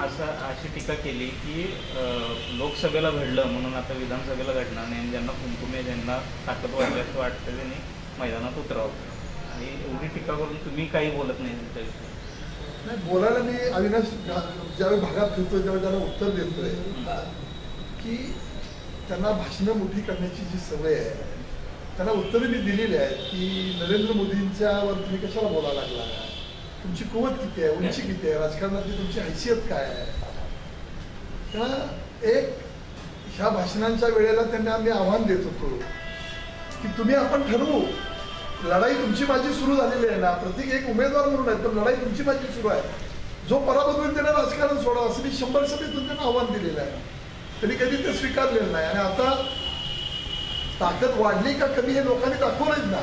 असं अशी टीका केली की लोकसभेला घडलं म्हणून आता विधानसभेला घडणार नाही. आणि ज्यांना कुंकुमे आहे ज्यांना ताकद वाटली असं वाटतं त्यांनी मैदानात उतरावं. आणि एवढी टीका करून तुम्ही काही बोलत नाही त्यांच्याविषयी नाही बोलायला मी अविनाश ज्यावेळी भागात फिरतोय त्यावेळी त्याला उत्तर देतोय की त्यांना भाषणं मोठी करण्याची जी सवय आहे त्यांना उत्तरं मी दिलेली आहेत की नरेंद्र मोदींच्यावर तुम्ही कशाला बोलायला लागला? तुमची कुवत किती आहे? उंची किती आहे? राजकारणातली तुमची हैसियत काय आहे? तेव्हा एक ह्या भाषणांच्या वेळेला त्यांना आम्ही आव्हान देत होतो की तुम्ही आपण ठरवू. लढाई तुमची माझी सुरू झालेली आहे ना. प्रत्येक एक उमेदवार म्हणून आहे पण लढाई तुमची माझी सुरू आहे. जो पराभूत होईल त्यांना राजकारण सोडा असं मी शंभर सभेतून त्यांना आव्हान दिलेलं आहे. त्यांनी कधी ते स्वीकारलेलं नाही. आणि आता ताकद वाढली का कमी हे लोकांनी दाखवलंच ना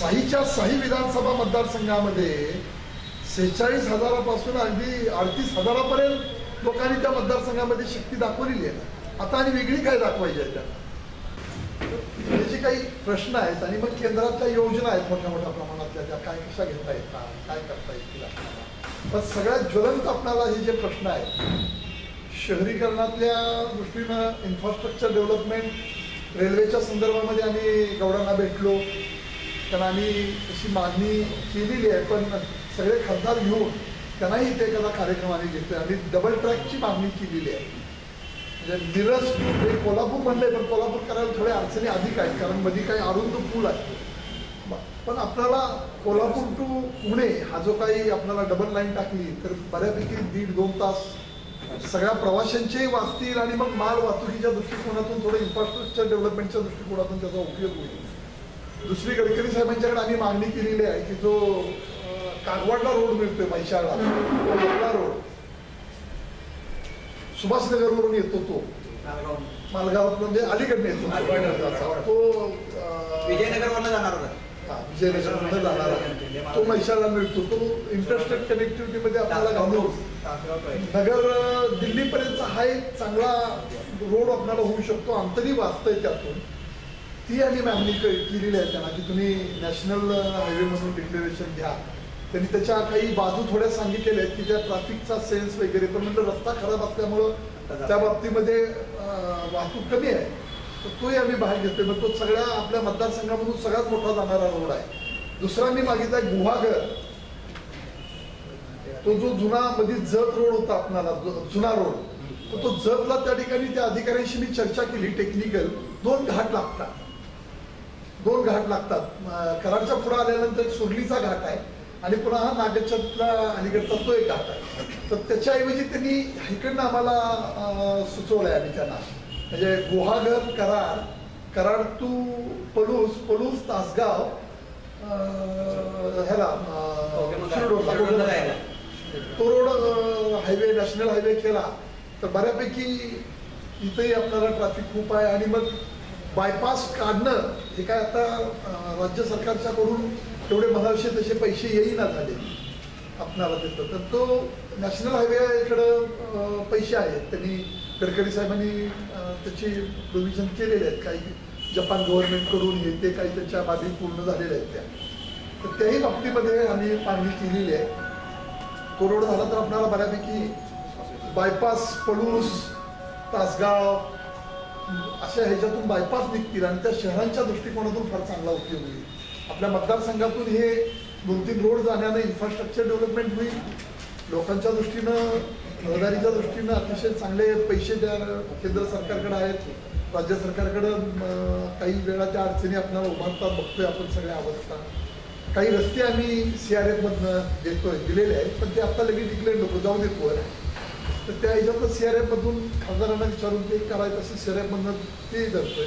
साहीच्या साही विधानसभा मतदारसंघामध्ये सेहेचाळीस हजारापासून अगदी अडतीस हजारापर्यंत लोकांनी त्या मतदारसंघामध्ये शक्ती दाखवलेली आहे. आता आणि वेगळी काय दाखवायची आहे त्यांना त्याचे काही प्रश्न आहेत आणि मग केंद्रातल्या योजना आहेत मोठ्या मोठ्या प्रमाणातल्या त्या काय कशा घेता येतात काय करता येतील आपल्याला? पण सगळ्यात ज्वलंत आपणाला हे जे प्रश्न आहेत शहरीकरणातल्या दृष्टीनं इन्फ्रास्ट्रक्चर डेव्हलपमेंट रेल्वेच्या संदर्भामध्ये आम्ही गौडांना भेटलो. कारण आम्ही तशी मागणी केलेली आहे पण सगळे खासदार घेऊन त्यांनाही ते एखादा कार्यक्रम आम्ही घेतोय. आणि डबल ट्रॅकची मागणी केलेली आहे. म्हणजे मिरज हे कोल्हापूर म्हणलंय पण कोल्हापूर करायला थोड्या अडचणी अधिक आहेत कारण मध्ये काही अरुंद पूल आहे पण आपल्याला कोल्हापूर टू पुणे हा जो काही आपल्याला डबल लाईन टाकली तर बऱ्यापैकी दीड दोन तास सगळ्या प्रवाशांचेही वाचतील आणि मग माल वाहतुकीच्या दृष्टिकोनातून थोडं इन्फ्रास्ट्रक्चर डेव्हलपमेंटच्या दृष्टिकोनातून त्याचा उपयोग होईल. दुसरी गडकरी साहेबांच्याकडे आम्ही मागणी केलेली आहे की जो कागवाडला रोड मिळतोय म्हैशाळला तो रोड. सुभाषनगरवरून येतो तो. मालगावात म्हणजे अलीकडे येतो. तो विजयनगरवरनं जाणार होता. विजयनगरमध्ये जाणार. तो म्हैशाळला मिळतो. तो इंटरस्टेट कनेक्टिव्हिटीमध्ये आपल्याला घालून नगर अं, दिल्लीपर्यंतचा हा एक चांगला रोड आपल्याला होऊ शकतो. अंतरी वाचतंय त्यातून. ती आम्ही मागणी केलेली आहे त्यांना की तुम्ही नॅशनल हायवे म्हणून डिक्लेरेशन घ्या. त्यांनी त्याच्या काही बाजू थोड्या सांगितलेल्या आहेत की त्या ट्रॅफिकचा सेन्स वगैरे पण म्हणजे रस्ता खराब असल्यामुळं त्या बाबतीमध्ये वाहतूक कमी आहे. तर तोही आम्ही बाहेर घेतोय. मग तो सगळ्या आपल्या मतदारसंघामधून सगळ्यात मोठा जाणारा रोड आहे. दुसरा मी मागितलाय गुहागर. तो जो जुना मध्ये जत रोड होता आपणाला जुना रोड तर तो जतला त्या ठिकाणी त्या अधिकाऱ्यांशी मी चर्चा केली टेक्निकल. दोन घाट लागतात. दोन घाट लागतात. कराडच्या पुढे आल्यानंतर सुरलीचा घाट आहे आणि पुन्हा हा नागच्छतला अलीकडचा तो एक घाट आहे. तर त्याच्याऐवजी त्यांनी इकडनं आम्हाला अं, सुचवलंय आम्ही त्यांना. म्हणजे गुहागर कराड कराड टू पलूस पलूस तासगाव ह्याला तो रोड हायवे नॅशनल हायवे केला. तर बऱ्यापैकी इथंही आपल्याला ट्रॅफिक खूप आहे आणि मग बायपास काढणं हे काय आता राज्य सरकारच्याकडून तेवढे म्हणावशे तसे पैसे येईना झाले आपणाला देतं तर तो नॅशनल हायवेकडं पैसे आहेत. त्यांनी गडकरी साहेबांनी त्याची प्रोव्हिजन केलेले आहेत. काही जपान गव्हर्नमेंटकडून हे ते काही त्याच्या बाबी पूर्ण झालेल्या आहेत त्या. तर त्याही बाबतीमध्ये आम्ही मागणी केलेली आहे. तो रोड झाला तर आपणाला बऱ्यापैकी बायपास पळूस तासगाव अशा ह्याच्यातून बायपास निघतील आणि त्या शहरांच्या दृष्टिकोनातून फार चांगला उपयोग होईल. आपल्या मतदारसंघातून हे दोन तीन रोड जाण्यानं इन्फ्रास्ट्रक्चर डेव्हलपमेंट होईल. लोकांच्या दृष्टीनं रहदारीच्या दृष्टीनं अतिशय चांगले पैसे त्या केंद्र सरकारकडे आहेत. राज्य सरकारकडं काही वेळा त्या अडचणी आपल्याला उभारतात. बघतोय आपण सगळ्या अवस्था. काही रस्ते आम्ही सी आर एफमधनं देतोय दिलेले आहेत पण ते आता लगेच डिक्लेअर नको जाऊ देत वर तर त्या ह्याच्यातनं सी आर एफ मधून खासदारांना विचारून ते करायचं असं सी आर एफ मधनं ते धरतोय.